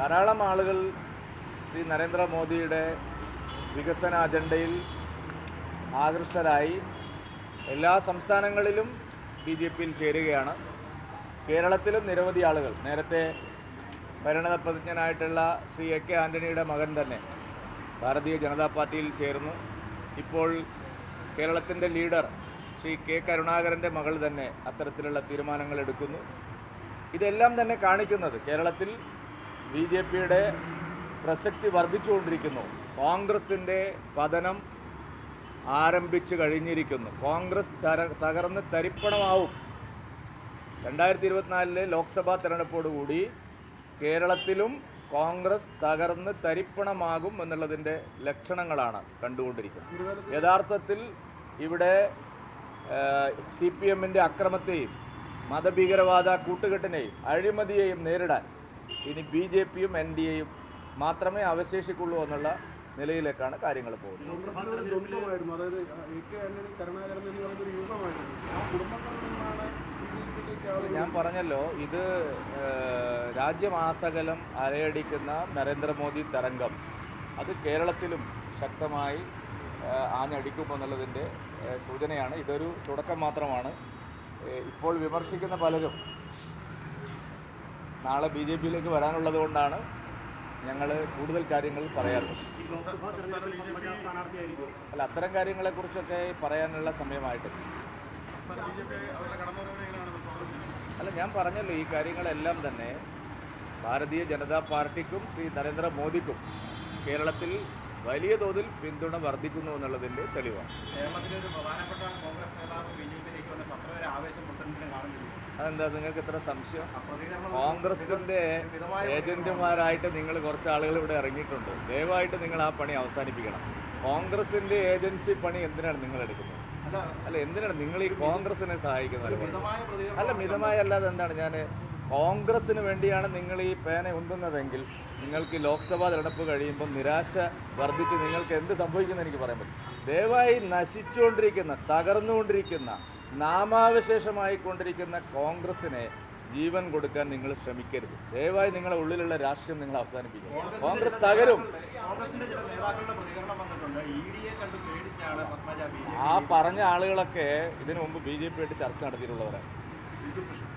ധാരാളം ആളുകൾ ശ്രീ നരേന്ദ്രമോദിയുടെ വികസന അജണ്ടയിൽ ആകൃഷ്ടരായി എല്ലാ സംസ്ഥാനങ്ങളിലും ബി ജെ പിയിൽ ചേരുകയാണ്. കേരളത്തിലും നിരവധി ആളുകൾ. നേരത്തെ പരിണതപ്രതിജ്ഞനായിട്ടുള്ള ശ്രീ എ കെ ആന്റണിയുടെ മകൻ തന്നെ ഭാരതീയ ജനതാ പാർട്ടിയിൽ ചേർന്നു. ഇപ്പോൾ കേരളത്തിന്റെ ലീഡർ ശ്രീ കെ കരുണാകരന്റെ മകൾ തന്നെ അത്തരത്തിലുള്ള തീരുമാനങ്ങൾ എടുക്കുന്നു. ഇതെല്ലാം തന്നെ കാണിക്കുന്നത് കേരളത്തിൽ ബി ജെ പിയുടെ പ്രസക്തി വർദ്ധിച്ചുകൊണ്ടിരിക്കുന്നു. കോൺഗ്രസിന്റെ പതനം ആരംഭിച്ചു കഴിഞ്ഞിരിക്കുന്നു. കോൺഗ്രസ് തര തകർന്ന് തരിപ്പണമാവും. രണ്ടായിരത്തി ഇരുപത്തിനാലിലെ ലോക്സഭാ തെരഞ്ഞെടുപ്പോടുകൂടി കേരളത്തിലും കോൺഗ്രസ് തകർന്ന് തരിപ്പണമാകും എന്നുള്ളതിന്റെ ലക്ഷണങ്ങളാണ് കണ്ടുകൊണ്ടിരിക്കുന്നത്. യഥാർത്ഥത്തിൽ ഇവിടെ സി പി എമ്മിന്റെ അക്രമത്തെയും മതഭീകരവാദ കൂട്ടുകെട്ടിനെയും അഴിമതിയെയും നേരിടാൻ ഇനി ബി ജെ പിയും എൻ ഡി എയും മാത്രമേ അവശേഷിക്കുള്ളൂ എന്നുള്ള നിലയിലേക്കാണ് കാര്യങ്ങൾ പോകുന്നത്. ഞാൻ പറഞ്ഞല്ലോ ഇത് രാജ്യമാസകലം അലയടിക്കുന്ന നരേന്ദ്രമോദി തരംഗം. അത് കേരളത്തിലും ശക്തമായി ആഞ്ഞടിക്കുമെന്നുള്ളതിന്റെ സൂചനയാണ്. ഇതൊരു തുടക്കം മാത്രമാണ്. ഇപ്പോൾ വിമർശിക്കുന്ന പലരും നാളെ ബി ജെ പിയിലേക്ക് വരാനുള്ളത് കൊണ്ടാണ് ഞങ്ങൾ കൂടുതൽ കാര്യങ്ങൾ പറയാറുള്ളത്. അല്ല അത്തരം കാര്യങ്ങളെക്കുറിച്ചൊക്കെ പറയാനുള്ള സമയമായിട്ട്. അല്ല ഞാൻ പറഞ്ഞല്ലോ ഈ കാര്യങ്ങളെല്ലാം തന്നെ ഭാരതീയ ജനതാ പാർട്ടിക്കും ശ്രീ നരേന്ദ്രമോദിക്കും കേരളത്തിൽ വലിയ തോതിൽ പിന്തുണ വർദ്ധിക്കുന്നു എന്നുള്ളതിന്റെ തെളിവാണ്. അതെന്താ നിങ്ങൾക്ക് ഇത്ര സംശയം? കോൺഗ്രസിന്റെ കോൺഗ്രസിന്റെ ഏജന്റുമാരായിട്ട് നിങ്ങൾ കുറച്ച് ആളുകൾ ഇവിടെ ഇറങ്ങിയിട്ടുണ്ട്. ദയവായിട്ട് നിങ്ങൾ ആ പണി അവസാനിപ്പിക്കണം. കോൺഗ്രസിന്റെ ഏജൻസി പണി എന്തിനാണ് നിങ്ങൾ എടുക്കുന്നത്? അല്ല എന്തിനാണ് നിങ്ങൾ ഈ കോൺഗ്രസിനെ സഹായിക്കുന്നത് അല്ല മിതമായ അല്ലാതെ എന്താണ്? ഞാൻ കോൺഗ്രസിന് വേണ്ടിയാണ് നിങ്ങൾ ഈ പേന ഉന്തുന്നതെങ്കിൽ നിങ്ങൾക്ക് ലോക്സഭാ തെരഞ്ഞെടുപ്പ് കഴിയുമ്പോൾ നിരാശ വർദ്ധിച്ച് നിങ്ങൾക്ക് എന്ത് സംഭവിക്കുമെന്ന് എനിക്ക് പറയാൻ പറ്റും. ദയവായി നശിച്ചുകൊണ്ടിരിക്കുന്ന തകർന്നുകൊണ്ടിരിക്കുന്ന നാമാവശേഷമായിക്കൊണ്ടിരിക്കുന്ന കോൺഗ്രസിനെ ജീവൻ കൊടുക്കാൻ നിങ്ങൾ ശ്രമിക്കരുത്. ദയവായി നിങ്ങളുടെ ഉള്ളിലുള്ള രാഷ്ട്രീയം നിങ്ങൾ അവസാനിപ്പിക്കുക. കോൺഗ്രസ് തകരും. ആ പറഞ്ഞ ആളുകളൊക്കെ ഇതിനു മുമ്പ് ബി ജെ പി ആയിട്ട് ചർച്ച നടത്തിയിട്ടുള്ളവരാണ്.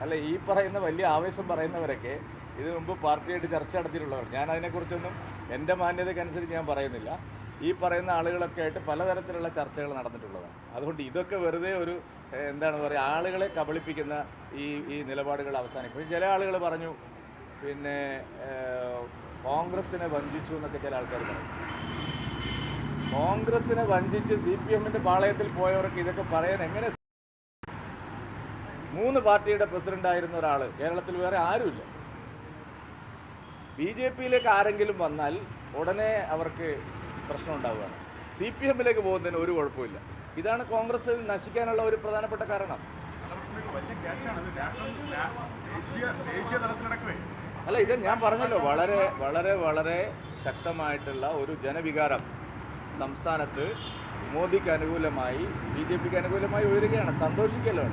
അല്ല ഈ പറയുന്ന വലിയ ആവേശം പറയുന്നവരൊക്കെ ഇതിനു മുമ്പ് പാർട്ടിയായിട്ട് ചർച്ച നടത്തിയിട്ടുള്ളവർ. ഞാൻ അതിനെക്കുറിച്ചൊന്നും എന്റെ മാന്യതയ്ക്കനുസരിച്ച് ഞാൻ പറയുന്നില്ല. ഈ പറയുന്ന ആളുകളൊക്കെ ആയിട്ട് പലതരത്തിലുള്ള ചർച്ചകൾ നടന്നിട്ടുള്ളതാണ്. അതുകൊണ്ട് ഇതൊക്കെ വെറുതെ ഒരു എന്താണ് പറയുക ആളുകളെ കബളിപ്പിക്കുന്ന ഈ ഈ നിലപാടുകൾ അവസാനിക്കും. ചില ആളുകൾ പറഞ്ഞു പിന്നെ കോൺഗ്രസിനെ വഞ്ചിച്ചു എന്നൊക്കെ ചില ആൾക്കാർ പറയും. കോൺഗ്രസിനെ വഞ്ചിച്ച് സി പി എമ്മിന്റെ പാളയത്തിൽ പോയവർക്ക് ഇതൊക്കെ പറയാൻ എങ്ങനെ മൂന്ന് പാർട്ടിയുടെ പ്രസിഡന്റ് ആയിരുന്ന ഒരാൾ കേരളത്തിൽ വേറെ ആരുമില്ല. ബി ജെ പിയിലേക്ക് ആരെങ്കിലും വന്നാൽ ഉടനെ അവർക്ക് പ്രശ്നം ഉണ്ടാവുകയാണ്. സി പി എമ്മിലേക്ക് പോകുന്നതിന് ഒരു കുഴപ്പമില്ല ഇതാണ് കോൺഗ്രസ് നശിക്കാനുള്ള ഒരു പ്രധാനപ്പെട്ട കാരണം. അല്ല ഇത് ഞാൻ പറഞ്ഞല്ലോ വളരെ വളരെ വളരെ ശക്തമായിട്ടുള്ള ഒരു ജനവികാരം സംസ്ഥാനത്ത് മോദിക്ക് അനുകൂലമായി ബി ജെ പിക്ക് അനുകൂലമായി ഉയരുകയാണ്. സന്തോഷിക്കല്ലോ.